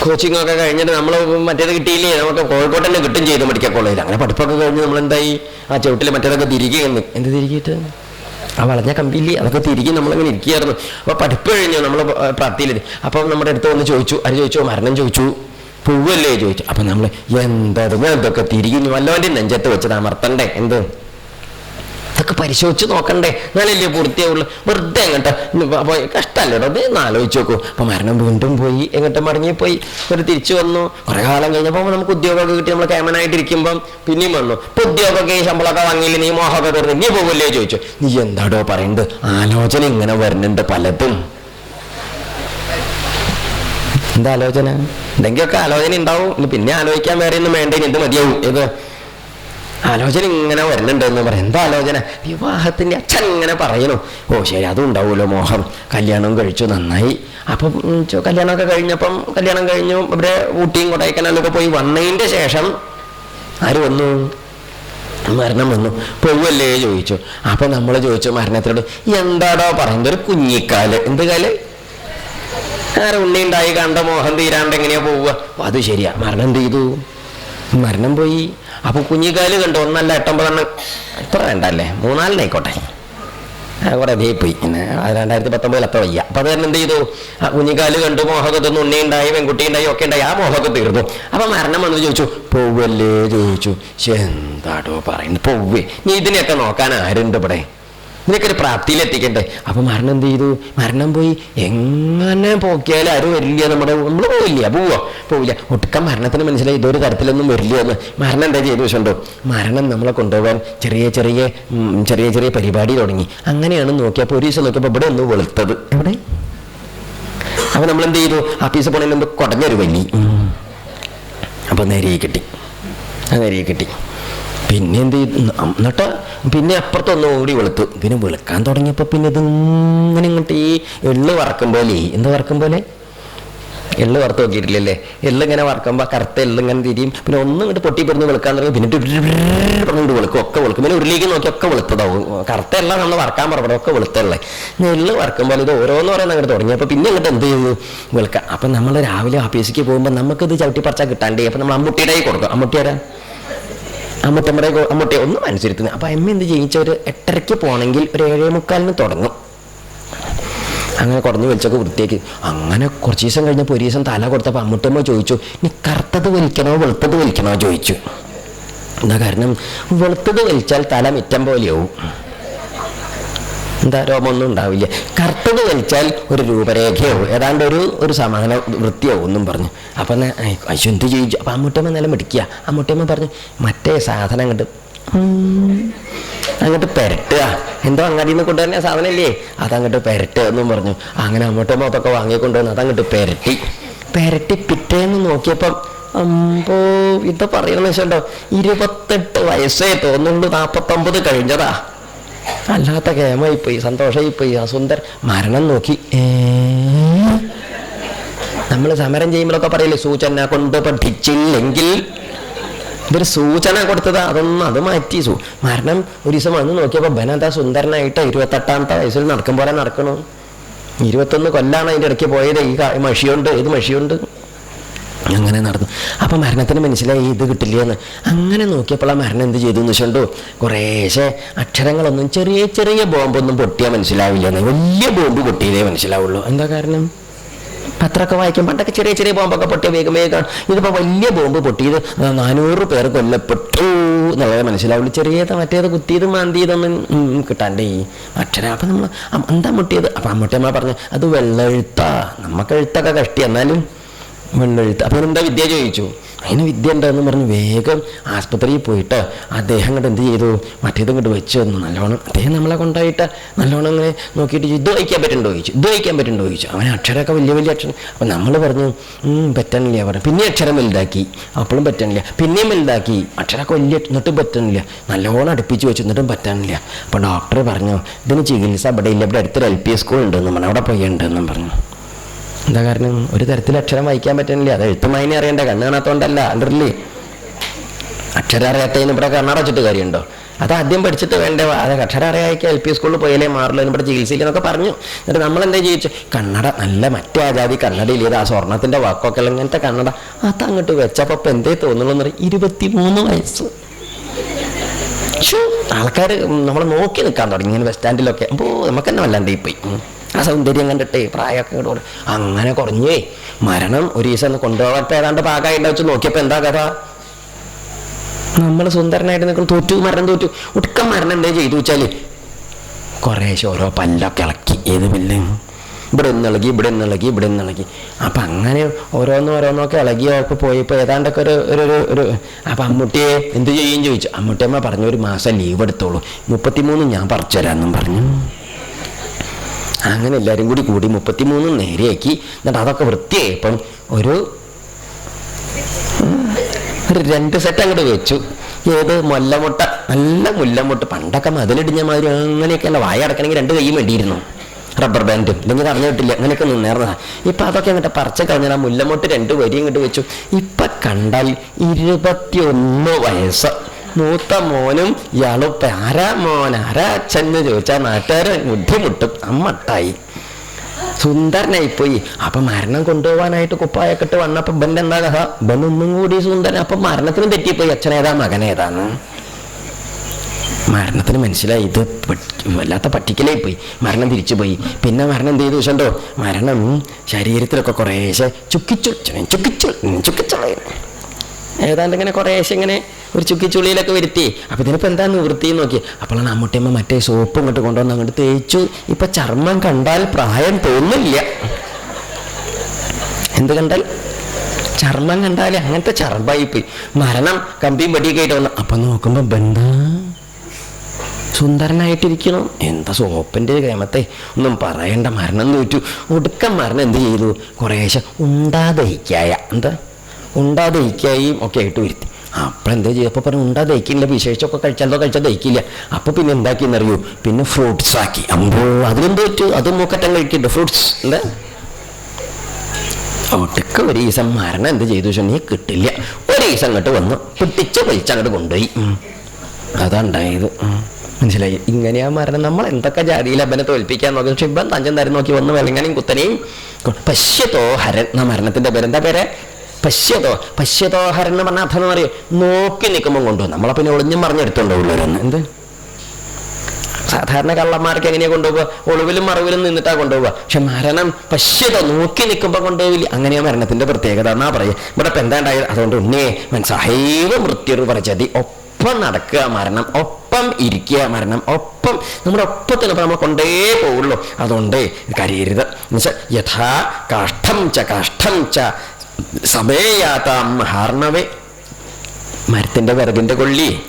കോച്ചിങ് ഒക്കെ കഴിഞ്ഞിട്ട് നമ്മൾ മറ്റേത് കിട്ടിയില്ലേ? നമുക്ക് കോഴിക്കോട്ട് തന്നെ കിട്ടും ചെയ്തു മെഡിക്കൽ കോളേജിൽ അങ്ങനെ പഠിപ്പൊക്കെ കഴിഞ്ഞ് നമ്മൾ എന്തായി ആ ചവിട്ടിൽ മറ്റേതൊക്കെ തിരികെ എന്ത് തിരികെയിട്ട്? ആ വളഞ്ഞ കമ്പിയില്ലേ അതൊക്കെ തിരികെ നമ്മളിങ്ങനെ ഇരിക്കുകയായിരുന്നു. അപ്പോൾ പഠിപ്പ് കഴിഞ്ഞു നമ്മൾ പ്രാപ്തിയിൽ അപ്പം നമ്മുടെ അടുത്ത് വന്ന് ചോദിച്ചു അത് ചോദിച്ചു? മരണം ചോദിച്ചു. പൂവല്ലേ? ചോദിച്ചു. അപ്പം നമ്മൾ എന്തത് എന്തൊക്കെ തിരികെ വല്ലവന്റെ നെഞ്ചത്ത് വെച്ചത് അമർത്തണ്ടേ എന്ത്? ഇതൊക്കെ പരിശോധിച്ച് നോക്കണ്ടേ? എന്നാലല്ലേ പൂർത്തിയാവുള്ളൂ. വെറുതെ എങ്ങോട്ട് പോയി. കഷ്ടമല്ലോ അത് ഒന്ന് ആലോചിച്ച് നോക്കൂ. അപ്പൊ മരണം വീണ്ടും പോയി. എങ്ങോട്ട് മടങ്ങിപ്പോയി? ഒരു തിരിച്ചു വന്നു. കുറെ കാലം കഴിഞ്ഞപ്പോൾ നമുക്ക് ഉദ്യോഗമൊക്കെ കിട്ടി. നമ്മൾ കേമനായിട്ടിരിക്കുമ്പം പിന്നെയും വന്നു. ഇപ്പൊ ഉദ്യോഗമൊക്കെ ശമ്പളമൊക്കെ വാങ്ങിയില്ല? നീ മോഹമൊക്കെ തീർന്നു. നീ പോകില്ലേ ചോദിച്ചു. നീ എന്താടോ പറയുന്നത് ആലോചന ഇങ്ങനെ വരുന്നുണ്ട് പലതും. എന്താ ആലോചന? എന്തെങ്കിലുമൊക്കെ ആലോചന ഉണ്ടാവും. പിന്നെ ആലോചിക്കാൻ വേറെ ഒന്നും വേണ്ട ഇത് മതിയാവും? ഇത് ആലോചന ഇങ്ങനെ വരുന്നുണ്ടെന്ന് പറയാം. എന്താ ആലോചന? വിവാഹത്തിന്റെ അച്ഛൻ ഇങ്ങനെ പറയണു ഓ ശരി അതും ഉണ്ടാവുമല്ലോ മോഹം. കല്യാണം കഴിച്ചു നന്നായി. അപ്പം കല്യാണമൊക്കെ കഴിഞ്ഞപ്പം കല്യാണം കഴിഞ്ഞു ഇവിടെ ഊട്ടിയും കൊടൈക്കനാലൊക്കെ പോയി വന്നതിന്റെ ശേഷം ആര് വന്നു? മരണം വന്നു. പോവല്ലേ ചോദിച്ചു. അപ്പൊ നമ്മൾ ചോദിച്ചു മരണത്തിനോട് എന്താടോ പറയുന്നത്? ഒരു കുഞ്ഞിക്കാൽ. എന്ത് കാൽ? ആരെ ഉണ്ണി ഉണ്ടായി കണ്ട മോഹം തീരാണ്ട് എങ്ങനെയാ പോവുക? അത് ശരിയാ. മരണം എന്ത് ചെയ്തു. മരണം പോയി. അപ്പൊ കുഞ്ഞിക്കാൽ കണ്ടു? ഒന്നല്ല എട്ടൊമ്പതെണ്ണം. എത്ര വേണ്ടല്ലേ? മൂന്നാലിനായിക്കോട്ടെ കുറെ പോയി. പിന്നെ രണ്ടായിരത്തി പത്തൊമ്പതിൽ അത്ര വയ്യ. അപ്പൊ അത് തന്നെ എന്ത് ചെയ്തു? ആ കുഞ്ഞിക്കാൽ കണ്ടു ഉണ്ടായി പെൺകുട്ടി ഉണ്ടായി ഒക്കെ ഉണ്ടായി. ആ മോഹൊക്കെ തീർന്നു. അപ്പൊ മരണം വന്ന് ചോദിച്ചു പോവല്ലേ? ചോദിച്ചു. എന്താടോ പറയുന്നു? പോവേ നീ ഇതിനെയൊക്കെ നോക്കാൻ ആരുണ്ട് ഇവിടെ? പ്രാപ്തിയിൽ എത്തിക്കണ്ടേ അപ്പൊ മരണം എന്ത് ചെയ്തു? മരണം പോയി. എങ്ങനെ പോക്കിയാലും ആരും വരില്ല. നമ്മുടെ നമ്മൾ പോവില്ല. പോവോ. പോവില്ല. ഒട്ടുക്കം മരണത്തിന് മനസ്സിലായി. ഇതൊരു തരത്തിലൊന്നും വരില്ല എന്ന്. മരണം എന്താ ചെയ്തു വെച്ചുണ്ടോ മരണം നമ്മളെ കൊണ്ടുപോകാൻ ചെറിയ ചെറിയ ചെറിയ ചെറിയ പരിപാടി തുടങ്ങി. അങ്ങനെയാണ് നോക്കിയപ്പോൾ ഒരു ദിവസം നോക്കിയപ്പോൾ ഇവിടെ ഒന്ന് വെളുത്തത്. എവിടെ? അപ്പൊ നമ്മൾ എന്ത് ചെയ്തു? ആഫീസ് പോണതിന് മുമ്പ് കുടഞ്ഞൊരു വലി. അപ്പൊ നേരിയെ കിട്ടി. നേരിയെ നേരെ കിട്ടി. പിന്നെ എന്ത് എന്നിട്ട് പിന്നെ അപ്പുറത്തൊന്ന് ഓടി വെളുത്തു. പിന്നെ വെളുക്കാൻ തുടങ്ങിയപ്പോൾ പിന്നെ ഇത് ഇങ്ങനെ ഇങ്ങോട്ട് ഈ എള്ള് വറക്കും പോലെ. എന്ത് വറക്കും പോലെ? എള്ള് വറുത്ത് നോക്കിയിട്ടില്ലല്ലേ? എള്ള് ഇങ്ങനെ വറക്കുമ്പോൾ കറുത്ത എള്ള് ഇങ്ങനെ തിരിയും. പിന്നെ ഒന്നും ഇങ്ങോട്ട് പൊട്ടി വെളുക്കാൻ തുടങ്ങി. പിന്നെ പറഞ്ഞിട്ട് വെളുക്കും. ഒക്കെ വെളുക്കും. പിന്നെ ഉരുളിക്ക് നോക്കി ഒക്കെ വെളുത്തതാവും. കറുത്ത എല്ലാം നമ്മൾ വറക്കാൻ പറഞ്ഞു ഒക്കെ വെളുത്തല്ലേ ഇനി എള്ള് വറക്കുമ്പോൾ ഇത് ഓരോന്ന് പറയുന്ന അങ്ങോട്ട് തുടങ്ങിയപ്പോൾ പിന്നെ ഇങ്ങോട്ട് എന്ത് ചെയ്യുന്നു വെളുക്കാം. അപ്പം നമ്മൾ രാവിലെ ഓഫീസിലേക്ക് പോകുമ്പോൾ നമുക്കിത് ചവിട്ടി പറിച്ചാൽ കിട്ടാണ്ടേ. അപ്പം നമ്മൾ അമ്മുട്ടിയുടെ കൊടുക്കും. അമ്മുട്ടി അമ്മൂറ്റമ്മടെ അമ്മട്ടെ ഒന്നും അനുസരിക്കുന്നു അപ്പൊ അമ്മ എന്ത് ചെയ്യിച്ച? ഒരു എട്ടരയ്ക്ക് പോകണമെങ്കിൽ ഒരു ഏഴേ മുക്കാലിന് തുടങ്ങും. അങ്ങനെ കുറഞ്ഞു വലിച്ചൊക്കെ വൃത്തിയാക്കി. അങ്ങനെ കുറച്ച് ദിവസം കഴിഞ്ഞപ്പോൾ ഒരു ദിവസം തല കൊടുത്തപ്പോൾ അമ്മൂട്ടമ്മ ചോദിച്ചു നീ കറുത്തത് വലിക്കണോ വെളുത്തത് വലിക്കണോ? ചോദിച്ചു. എന്താ കാരണം? വെളുത്തത് വലിച്ചാൽ തല മിറ്റം പോലെയാവും. എന്താ രോമമൊന്നും ഉണ്ടാവില്ല. കറുത്തത് വലിച്ചാൽ ഒരു രൂപരേഖയോ ഏതാണ്ട് ഒരു ഒരു സമാന വൃത്തിയോ ഒന്നും പറഞ്ഞു. അപ്പം അയ്യോ എന്ത് ചെയ്യിച്ചു? അപ്പം അമ്മൂട്ടമ്മ നില മിടിക്കുക അമ്മൂട്ടമ്മ പറഞ്ഞു മറ്റേ സാധനം അങ്ങോട്ട് അങ്ങോട്ട് പെരട്ടുക. എന്തോ അങ്ങാടിയിൽ നിന്ന് കൊണ്ടുവരുന്ന സാധനമല്ലേ? അതങ്ങോട്ട് പെരട്ടുക എന്നും പറഞ്ഞു. അങ്ങനെ അമ്മൂട്ടമ്മ അതൊക്കെ വാങ്ങിക്കൊണ്ടുവന്ന് അതങ്ങോട്ട് പെരട്ടി. പെരട്ടി പിറ്റേന്ന് നോക്കിയപ്പം അമ്പോ ഇത് പറയണമെന്ന് വെച്ചോ ഇരുപത്തെട്ട് വയസ്സേ തോന്നുള്ളൂ നാൽപ്പത്തൊമ്പത് കഴിഞ്ഞതാ. അല്ലാത്ത കേമായിപ്പോയി സന്തോഷമായിപ്പോയി. ആ സുന്ദർ മരണം നോക്കി. നമ്മൾ സമരം ചെയ്യുമ്പോഴൊക്കെ പറയില്ലേ സൂചന കൊണ്ട് പഠിച്ചില്ലെങ്കിൽ. ഇതൊരു സൂചന കൊടുത്തത് അതൊന്നും അത് മാറ്റി. സു മരണം ഒരു ദിവസം വന്ന് നോക്കിയപ്പോൾ ബനന്ത സുന്ദരനായിട്ട് ഇരുപത്തെട്ടാമത്തെ വയസ്സിൽ നടക്കും പോലെ നടക്കണു. ഇരുപത്തൊന്ന് കൊല്ലാണ് അതിന്റെ ഇടയ്ക്ക് പോയത്. ഈ മഷിയുണ്ട്. ഏത് മഷിയുണ്ട്? അങ്ങനെ നടന്നു. അപ്പോൾ മരണത്തിന് മനസ്സിലായി ഇത് കിട്ടില്ലേന്ന്. അങ്ങനെ നോക്കിയപ്പോൾ ആ മരണം എന്ത് ചെയ്തു എന്ന് വെച്ചുകൊണ്ടു കുറേശ്ശെ അക്ഷരങ്ങളൊന്നും ചെറിയ ചെറിയ ബോംബൊന്നും പൊട്ടിയാൽ മനസ്സിലാവില്ലെന്ന്. വലിയ ബോംബ് പൊട്ടിയതേ മനസ്സിലാവുള്ളൂ. എന്താ കാരണം? പത്രമൊക്കെ വായിക്കും പണ്ടൊക്കെ ചെറിയ ചെറിയ ബോംബൊക്കെ പൊട്ടിയ വേഗം വേഗം ഇതിപ്പോൾ വലിയ ബോംബ് പൊട്ടിയത് നാനൂറ് പേർ കൊല്ലപ്പെട്ടു എന്നുള്ളത് മനസ്സിലാവുള്ളൂ. ചെറിയത് മറ്റേത് കുത്തിയത് മാന്തിയതൊന്നും കിട്ടാണ്ടേ. അക്ഷരം അപ്പം നമ്മൾ എന്താ മുട്ടിയത്? അപ്പം അമ്മൂട്ടിയമ്മ പറഞ്ഞു അത് വെള്ളെഴുത്താ. നമുക്ക് എഴുത്തൊക്കെ കഷ്ടി എന്നാലും വെള്ളെഴുത്ത് അപ്പോൾ എന്താ വിദ്യ ചോദിച്ചു? അതിന് വിദ്യ ഉണ്ടെന്ന് പറഞ്ഞ് വേഗം ആസ്പത്രിയിൽ പോയിട്ട് അദ്ദേഹം അങ്ങോട്ട് എന്ത് ചെയ്തു? മറ്റേത് ഇങ്ങോട്ട് വെച്ച് വന്നു നല്ലോണം അദ്ദേഹം നമ്മളെ കൊണ്ടായിട്ട് നല്ലോണം അങ്ങനെ നോക്കിയിട്ട് ഇത് വഹിക്കാൻ പറ്റുന്നുണ്ടോ? ചോദിച്ചു. ഇത് വഹിക്കാൻ പറ്റുന്നുണ്ടോ? ചോദിച്ചു. അവനെ അക്ഷരമൊക്കെ വലിയ വലിയ അക്ഷരം. അപ്പം നമ്മൾ പറഞ്ഞു "ഉം, പറ്റണില്ല പറഞ്ഞു. പിന്നെ അക്ഷരം വലുതാക്കി. അപ്പോഴും പറ്റണില്ല. പിന്നെയും വലുതാക്കി. അക്ഷരമൊക്കെ വലിയ എന്നിട്ടും പറ്റണില്ല. നല്ലോണം അടുപ്പിച്ച് വെച്ചു. എന്നിട്ടും പറ്റണില്ല. അപ്പോൾ ഡോക്ടർ പറഞ്ഞു ഇതിന് ചികിത്സ ഇവിടെ ഇല്ല. ഇവിടെ അടുത്തൊരു എൽ പി സ്കൂൾ ഉണ്ട് നമ്മൾ അവിടെ പോയി ഉണ്ടെന്നും പറഞ്ഞു. എന്താ കാരണം? ഒരു തരത്തിൽ അക്ഷരം വായിക്കാൻ പറ്റണില്ല. അത് എഴുത്തും വായന അറിയണ്ട. കണ്ണ് കാണാത്തോണ്ടല്ല അണ്ടറില്ലേ അക്ഷരം അറിയാത്തതിന് ഇവിടെ കണ്ണടച്ചിട്ട് കാര്യമുണ്ടോ? അത് ആദ്യം പഠിച്ചിട്ട് വേണ്ടേ. അത് അക്ഷരം അറിയാതിക്ക് എൽ പി സ്കൂളിൽ പോയാലേ മാറുള്ളൂ ഇവിടെ ചികിത്സയിലെന്നൊക്കെ പറഞ്ഞു. എന്നിട്ട് നമ്മൾ എന്താ ചോദിച്ചു? കണ്ണട നല്ല മറ്റേ ആജാതി ജാതി കണ്ണടയിൽ ആ സ്വർണത്തിന്റെ വാക്കൊക്കെ അല്ല ഇങ്ങനത്തെ കണ്ണട. അത് അങ്ങോട്ട് വെച്ചപ്പോ എന്തേ തോന്നുള്ളൂ എന്ന് പറയും ഇരുപത്തിമൂന്ന് വയസ്സ്. ആൾക്കാർ നമ്മൾ നോക്കി നിൽക്കാൻ തുടങ്ങി. ഇങ്ങനെ ബസ് സ്റ്റാൻഡിലൊക്കെ. അപ്പോൾ നമുക്ക് തന്നെ വല്ലാണ്ടേ പോയി. ആ സൗന്ദര്യം കണ്ടിട്ടേ പ്രായമൊക്കെ അങ്ങനെ കുറഞ്ഞേ മരണം ഒരു ദിവസം കൊണ്ടുപോകാത്ത ഏതാണ്ട് പാകമായിട്ട് വെച്ച് നോക്കിയപ്പോൾ എന്താ കഥ? നമ്മൾ സുന്ദരനായിട്ട് നിൽക്കും തോറ്റു മരണം തോറ്റു. ഒടുക്കം മരണം എന്തേ ചെയ്തു വെച്ചാൽ? കുറേശ്ശെ ഓരോ പല്ലൊക്കെ ഇളക്കി. ഏത് പല്ല്? ഇവിടെ നിന്ന് ഇളകി ഇവിടെ നിന്ന് ഇളകി ഇവിടെ നിന്ന് ഇളകി. അപ്പം അങ്ങനെ ഓരോന്നും ഓരോന്നൊക്കെ ഇളകി അവർക്ക് പോയപ്പോൾ ഏതാണ്ടൊക്കെ ഒരു ഒരു ഒരു അപ്പം അമ്മൂട്ടിയെ എന്ത് ചെയ്യും ചോദിച്ചു. അമ്മൂട്ടിയമ്മ പറഞ്ഞു ഒരു മാസം ലീവ് എടുത്തോളൂ. മുപ്പത്തിമൂന്ന് ഞാൻ പറിച്ചു തരാമെന്നും പറഞ്ഞു. അങ്ങനെ എല്ലാവരും കൂടി കൂടി മുപ്പത്തിമൂന്ന് നേരെയാക്കി. എന്നിട്ട് അതൊക്കെ വൃത്തിയായപ്പം ഒരു ഒരു രണ്ട് സെറ്റ് അങ്ങോട്ട് വെച്ചു. ഏത് മുല്ലമുട്ട നല്ല മുല്ലമുട്ട. പണ്ടൊക്കെ മതിലിടിഞ്ഞ മാതിരി അങ്ങനെയൊക്കെ അല്ല വായ അടക്കണമെങ്കിൽ രണ്ട് കൈയും വേണ്ടിയിരുന്നു. റബ്ബർ ബാൻഡും ഇല്ലെങ്കിൽ അറിഞ്ഞു കിട്ടില്ല. അങ്ങനെയൊക്കെ നിന്നേർന്നതാ. ഇപ്പൊ അതൊക്കെ അങ്ങോട്ട് പറിച്ച കഴിഞ്ഞാൽ ആ മുല്ലമുട്ട് രണ്ട് വരി ഇങ്ങോട്ട് വെച്ചു. ഇപ്പൊ കണ്ടാൽ ഇരുപത്തിയൊന്ന് വയസ്സ്. മൂത്ത മോനും ഇയാളുപ്പ ആരാ മോൻ? ആരാ അച്ഛൻ എന്ന് ചോദിച്ചാൽ നാട്ടുകാരെ ബുദ്ധിമുട്ടും. അമ്മട്ടായി സുന്ദരനായിപ്പോയി അപ്പൊ മരണം കൊണ്ടുപോകാനായിട്ട് കുപ്പായക്കെട്ട് വന്നപ്പോ ബന്ധ എന്താ കഥ? ബന്ധൊന്നും കൂടി സുന്ദരൻ. അപ്പൊ മരണത്തിന് തെറ്റിപ്പോയി. അച്ഛനേതാ മകനേതാന്ന്? മരണത്തിന് മനസ്സിലായി. ഇത് വല്ലാത്ത പട്ടിക്കലായി പോയി. മരണം തിരിച്ചു പോയി. പിന്നെ മരണം എന്ത് ചെയ്തു വെച്ചോ മരണം ശരീരത്തിലൊക്കെ കുറേശ്ശെ ചുക്കിച്ചു. ചുക്കിച്ചു. ചുക്കിച്ചുളയും ഏതാണ്ട് ഇങ്ങനെ കുറേശ്ശെ ഇങ്ങനെ ഒരു ചുക്കിച്ചുള്ളിയിലൊക്കെ വരുത്തി. അപ്പൊ ഇതിനിപ്പോ എന്താ നിവൃത്തി നോക്കി അപ്പോഴാണ് അമ്മൂട്ടിയമ്മ മറ്റേ സോപ്പ് ഇങ്ങോട്ട് കൊണ്ടുവന്ന് അങ്ങോട്ട് തേച്ചു. ഇപ്പൊ ചർമ്മം കണ്ടാൽ പ്രായം തോന്നില്ല എന്ത് കണ്ടാൽ? ചർമ്മം കണ്ടാൽ അങ്ങനത്തെ ചർമ്മമായി പോയി. മരണം കമ്പിയും പടിയൊക്കെ ആയിട്ട് വന്നു. അപ്പൊ നോക്കുമ്പോ ബന്ധാ സുന്ദരനായിട്ടിരിക്കണം. എന്താ സോപ്പിന്റെ ക്ഷേമത്തെ? ഒന്നും പറയണ്ട. മരണം എന്ന് ചോദിച്ചു ഒടുക്കം മരണം എന്ത് ചെയ്തു? കുറേശ്ശെ ഉണ്ടാദഹിക്കായ. എന്താ? ഉണ്ടാദഹിക്കായും ഒക്കെ ആയിട്ട് വരുത്തി. അപ്പം എന്താ ചെയ്യുക അപ്പോൾ പറഞ്ഞു ഉണ്ടാ ദഹിക്കില്ല വിശേഷിച്ചൊക്കെ കഴിച്ചാലോ കഴിച്ചാൽ ദഹിക്കില്ല. അപ്പോൾ പിന്നെ എന്താക്കിയെന്നറിയൂ പിന്നെ ഫ്രൂട്ട്സ് ആക്കി. അമ്പോ അതിനെന്ത് പറ്റൂ? അതും മൂക്കറ്റം കഴിക്കുന്നുണ്ട് ഫ്രൂട്ട്സ് എന്താ? അവിടേക്ക് ഒരു ദിവസം മരണം എന്ത് ചെയ്തു വെച്ചാൽ നീ കിട്ടില്ല. ഒരു ദിവസം അങ്ങോട്ട് വന്നു. പിടിച്ച് വലിച്ച് അങ്ങോട്ട് കൊണ്ടുപോയി. ഉം. അതാ ഉണ്ടായത്. മനസ്സിലായി? ഇങ്ങനെയാ മരണം നമ്മൾ എന്തൊക്കെ ജാതിയിൽ അബനെ തോൽപ്പിക്കാൻ നോക്കി? പക്ഷെ ഇപ്പം തഞ്ചം തരം നോക്കി വന്ന് വെലങ്ങനെയും കുത്തനെയും പശ്യത്തോ പശ്യതോ ഹരൻ. മരണത്തിന്റെ പേരെന്താ പേര്? പശ്യതോ പശ്യതോ ഹരൻ എന്ന് അർത്ഥം എന്ന് പറയും. നോക്കി നിൽക്കുമ്പോൾ കൊണ്ടുപോകും നമ്മളെ പിന്നെ ഒളിഞ്ഞും പറഞ്ഞെടുത്തോണ്ടുള്ളവരൊന്ന് എന്ത്? സാധാരണ കള്ളന്മാർക്ക് എങ്ങനെയാ കൊണ്ടുപോകുക ഒളിവിലും മറവിലും നിന്നിട്ടാ കൊണ്ടുപോകുക പക്ഷെ മരണം പശ്യത നോക്കി നിൽക്കുമ്പോൾ കൊണ്ടുപോയില്ല അങ്ങനെയാ മരണത്തിന്റെ പ്രത്യേകത എന്നാ പറയുക. ഇവിടെ ഇപ്പൊ എന്താ ഉണ്ടായത്? അതുകൊണ്ട് ഉണ്ണേ മനസ്സഹൈവ മൃത്യു പ്രചതി ഒപ്പം നടക്കുക മരണം ഒപ്പം ഇരിക്കുക മരണം ഒപ്പം നമ്മുടെ ഒപ്പത്തിന് ഇപ്പൊ നമ്മൾ കൊണ്ടേ പോവുള്ളൂ. അതുകൊണ്ട് കരയരുത്. എന്നുവെച്ചാൽ യഥാ കാഷ്ടം ച കാഷ്ടം ച സമേയാതാം ഹാർണവേ. മരത്തിന്റെ വിറകിന്റെ കൊള്ളി.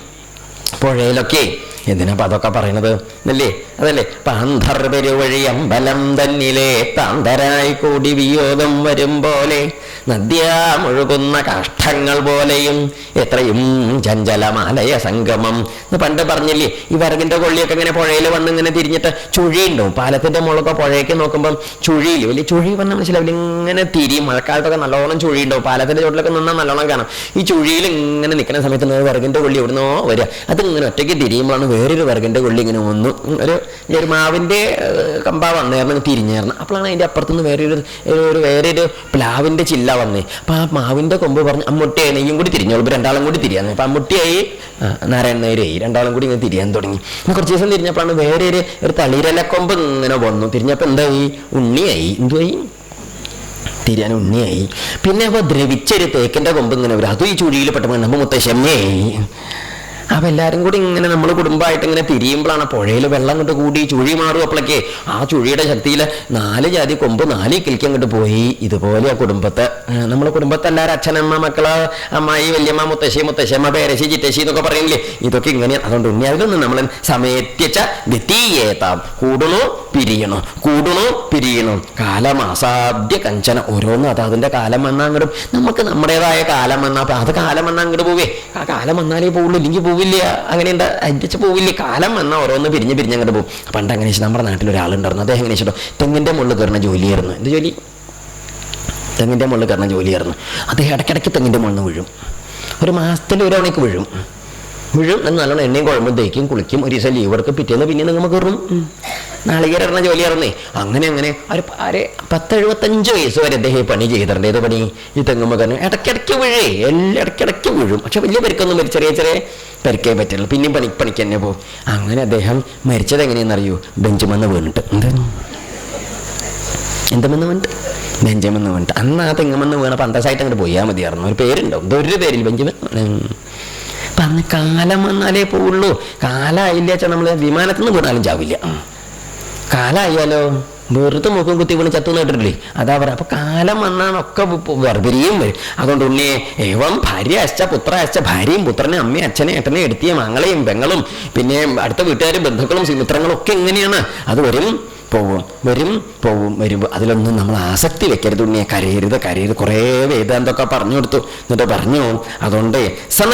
പുഴയിലൊക്കെ എന്തിനാ അതൊക്കെ പറയണത്? എന്നല്ലേ അതല്ലേ? പാന്തർപെരുവഴി അമ്പലം തന്നിലെ താന്തരായി കൂടി വിയോഗം വരും പോലെ നദ്യാമൊഴുകുന്ന കാഷ്ടങ്ങൾ പോലെയും എത്രയും ചഞ്ചലമാലയ സംഗമം. എന്ന് പണ്ട് പറഞ്ഞില്ലേ ഈ വിറകിന്റെ കൊള്ളിയൊക്കെ ഇങ്ങനെ പുഴയിൽ വന്ന് ഇങ്ങനെ തിരിഞ്ഞിട്ട് ചുഴിയുണ്ടാവും. പാലത്തിന്റെ മുകളൊക്കെ പുഴയ്ക്ക് നോക്കുമ്പം ചുഴിയിൽ വലിയ ചുഴി പറഞ്ഞാൽ മനസ്സിലാവില്ല ഇങ്ങനെ തിരി മഴക്കാലത്തൊക്കെ നല്ലോണം ചുഴിയുണ്ടാവും. പാലത്തിന്റെ ചോട്ടിലൊക്കെ നിന്നാൽ നല്ലോണം കാണാം. ഈ ചുഴിയിൽ ഇങ്ങനെ നിൽക്കുന്ന സമയത്ത് വിറകിന്റെ കൊള്ളി എവിടുന്നോ വരിക അത് ഇങ്ങനെ ഒറ്റയ്ക്ക് തിരിയുമ്പോഴാണ് വേറൊരു വർഗന്റെ കൊള്ളി ഇങ്ങനെ വന്നു. ഒരു ഒരു മാവിന്റെ ഏഹ്, കമ്പ വന്നേർന്ന് തിരിഞ്ഞായിരുന്നു അപ്പോഴാണ് അതിന്റെ അപ്പുറത്തുനിന്ന് വേറൊരു ഒരു വേറൊരു പ്ലാവിന്റെ ചില്ല വന്നേ. അപ്പോൾ ആ മാവിന്റെ കൊമ്പ് പറഞ്ഞ് അമ്മുട്ടിയായി നെയ്യും കൂടി തിരിഞ്ഞോളൂ. ഇപ്പോൾ രണ്ടാളും കൂടി തിരിയാന്ന്. അപ്പോൾ അമ്മുട്ടിയായി നാരായണ നേരായി രണ്ടാളും കൂടി ഇങ്ങനെ തിരിയാൻ തുടങ്ങി. കുറച്ച് ദിവസം തിരിഞ്ഞപ്പോഴാണ് വേറെ ഒരു ഒരു തളിരലക്കൊമ്പ് ഇങ്ങനെ വന്നു. തിരിഞ്ഞപ്പോൾ എന്തായി? ഉണ്ണിയായി. എന്തുവായി? തിരിയാൻ ഉണ്ണിയായി. പിന്നെ അപ്പോൾ ദ്രവിച്ചൊരു തേക്കിന്റെ കൊമ്പ് ഇങ്ങനെ വരും. അതും ഈ ചുഴിയിൽ പെട്ടപ്പോൾ നമ്മൾ മുത്തശ്ശമ്മയായി. അപ്പം എല്ലാവരും കൂടി ഇങ്ങനെ നമ്മൾ കുടുംബമായിട്ട് ഇങ്ങനെ തിരിയുമ്പോഴാണ് പുഴയിൽ വെള്ളം കൊണ്ട് കൂടി ചുഴി മാറും അപ്പോഴേക്കേ ആ ചുഴിയുടെ ശക്തിയിൽ നാല് ജാതി കൊമ്പ് നാല് കിളിക്ക് അങ്ങോട്ട് പോയി. ഇതുപോലെ ആ കുടുംബത്തെ നമ്മളെ കുടുംബത്തെ എല്ലാവരും അച്ഛനമ്മ മക്കൾ അമ്മായി വല്യമ്മ മുത്തശ്ശി മുത്തശ്ശമ്മ പേരശ്ശി ചിറ്റശ്ശി എന്നൊക്കെ പറയുന്നില്ലേ ഇതൊക്കെ ഇങ്ങനെയാണ് അതുകൊണ്ട് ഉണ്ണി അതിലൊന്നും നമ്മൾ സമയത്തിച്ച വ്യതീയേതാം. കൂടണോ പിരിയണോ. കൂടണോ പിരിയണോ. കാലമാസാദ്യ കഞ്ചന. ഓരോന്നും അത് അതിന്റെ കാലം വന്നാൽ അങ്ങോട്ടും നമുക്ക് നമ്മുടേതായ കാലം വന്നാൽ അത് കാലം വന്നാൽ അങ്ങോട്ട് പോവേ. ആ കാലം വന്നാലേ പോവുള്ളൂ. ഇല്ലെങ്കിൽ പോവില്ല. അങ്ങനെ ഉണ്ട് അടിച്ച് പോവില്ല. കാലം വന്നാൽ ഓരോന്ന് പിരിഞ്ഞ് പിരിഞ്ഞ് അങ്ങോട്ട് പോകും. പണ്ട് അങ്ങനെ നമ്മുടെ നാട്ടിൽ ഒരാളുണ്ടായിരുന്നു അദ്ദേഹം എങ്ങനെ വെച്ചിട്ടോ തെങ്ങിന്റെ മുകളിൽ കയറുന്ന ജോലിയായിരുന്നു. എന്ത് ജോലി? തെങ്ങിന്റെ മുകളിൽ കയറുന്ന ജോലിയായിരുന്നു. അദ്ദേഹം ഇടയ്ക്കിടയ്ക്ക് തെങ്ങിന്റെ മുകളിൽ വീഴും. ഒരു മാസത്തിൽ ഒരു തവണയ്ക്ക് വീഴും. വീഴും എന്ന് നല്ലോണം എണ്ണയും കുഴമ്പും തേക്കും കുളിക്കും ഒരു ദിവസം ലീവ് എടുക്കും. പിറ്റേന്ന് പിന്നെ നിങ്ങൾ കയറും നാളികേര ജോലി ഇറന്നേ അങ്ങനെ അങ്ങനെ. ഒരു ഒരു പത്ത് എഴുപത്തഞ്ച് വയസ്സ് വരെ അദ്ദേഹം ഈ പണി ചെയ്തിട്ടുണ്ട് ഏത് പണി ഈ തെങ്ങുമ്പോൾ തന്നെ ഇടയ്ക്കിടയ്ക്ക് വീഴേ. എല്ലാം ഇടയ്ക്കിടയ്ക്ക് വീഴും. പക്ഷെ വലിയ പരിക്കൊന്നും വരും. ചെറിയ ചെറിയ പരിക്കേ പറ്റുള്ളൂ പിന്നെയും പണി പണിക്ക് തന്നെ പോകും. അങ്ങനെ അദ്ദേഹം മരിച്ചത് എങ്ങനെയാണെന്നറിയൂ ബെഞ്ചുമെന്ന് വീണിട്ട്. എന്താ? എന്തെന്ന് വേണ്ട ബെഞ്ചമെന്ന് വേണ്ട അന്ന് ആ തെങ്ങമെന്ന് വീണ പന്തസായിട്ട് അങ്ങോട്ട് പോയാൽ മതിയായിരുന്നു. ഒരു പേരുണ്ടോ ഒരു പേരിൽ ബെഞ്ചമെന്ന് അന്ന് കാലം വന്നാലേ പോവുള്ളൂ. കാലമായില്ല വെച്ചാൽ നമ്മൾ വിമാനത്തിൽ നിന്ന് വീണാലും ചാവില്ല. കാലായാലോ? വെറുതെ മുഖം കുത്തി വീണ് ചത്തു നേട്ടിട്ടില്ലേ അതാ പറയാം. അപ്പൊ കാലം വന്നാണൊക്കെ വെറുതെയും വരും. അതുകൊണ്ട് ഉണ്ണിയെ ഏവം ഭാര്യ അച്ഛ പുത്ര അച്ഛ ഭാര്യയും പുത്രനെ അമ്മയും അച്ഛനെ ഏട്ടനെ എടുത്തിയ മങ്ങളെയും പെങ്ങളും പിന്നെ അടുത്ത വീട്ടുകാരും ബന്ധുക്കളും മിത്രങ്ങളും ഒക്കെ എങ്ങനെയാണ്? അത് വരും പോവും വരും പോവും വരും. അതിലൊന്നും നമ്മൾ ആസക്തി വെക്കരുത് ഉണ്ണിയെ കരയരുത് കരയരുത്. കുറേ വേദാന്തൊക്കെ പറഞ്ഞു കൊടുത്തു. എന്നിട്ട് പറഞ്ഞു അതുകൊണ്ട് സന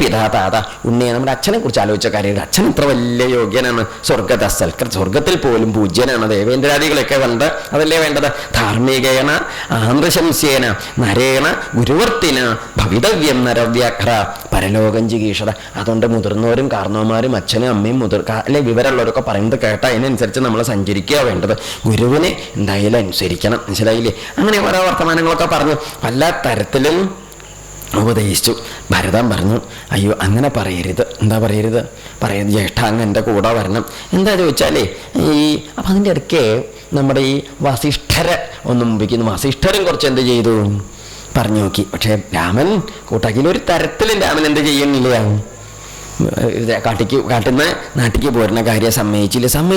പിതാതാത ഉണ്ണിയെ നമ്മുടെ അച്ഛനെ കുറിച്ച് ആലോചിച്ച കരയരുത്. അച്ഛൻ ഇത്ര വലിയ യോഗ്യനാണ്. സ്വർഗത സൽക്കൃ സ്വർഗത്തിൽ പോലും പൂജ്യനാണ്. ദേവേന്ദ്രാദികളൊക്കെ കണ്ട് അതല്ലേ വേണ്ടത്? ധാർമ്മികേന ആന്ധ്രശംസ്യേന നരേണ ഗുരുവർത്തിന ഭവിതവ്യം നരവ്യാഘ്ര പരലോകം ചികീഷത അതുകൊണ്ട് മുതിർന്നവരും കാർണവന്മാരും അച്ഛനും അമ്മയും മുതിർ അല്ലെ വിവരമുള്ളവരൊക്കെ പറയുന്നത് കേട്ട. അതിനനുസരിച്ച് നമ്മൾ സഞ്ചരിക്കുക വേണ്ടത്. ഗുരുവിനെ എന്തായാലും അനുസരിക്കണം. മനസ്സിലായില്ലേ? അങ്ങനെ ഓരോ വർത്തമാനങ്ങളൊക്കെ പറഞ്ഞു. പല തരത്തിലും ഉപദേശിച്ചു. ഭരതൻ പറഞ്ഞു അയ്യോ അങ്ങനെ പറയരുത്. എന്താ പറയരുത്? പറയരുത്. ജ്യേഷ്ഠ അങ്ങ് എന്റെ കൂടെ വരണം. എന്താ ചോദിച്ചാലേ ഈ അപ്പം അതിന്റെ ഇടയ്ക്ക് നമ്മുടെ ഈ വസിഷ്ഠരെ ഒന്ന് മുമ്പിക്കുന്നു വസിഷ്ഠരും കുറച്ച് എന്ത് ചെയ്തു? പറഞ്ഞു നോക്കി. പക്ഷേ രാമൻ കൂട്ടാക്കിയിൽ ഒരു തരത്തിലും രാമൻ എന്ത് ചെയ്യുന്നില്ല. കാട്ടിക്ക് കാട്ടിൽ നിന്ന് നാട്ടിക്ക് പോരുന്ന കാര്യം സമ്മതിച്ചില്ല. സമ്മതിച്ച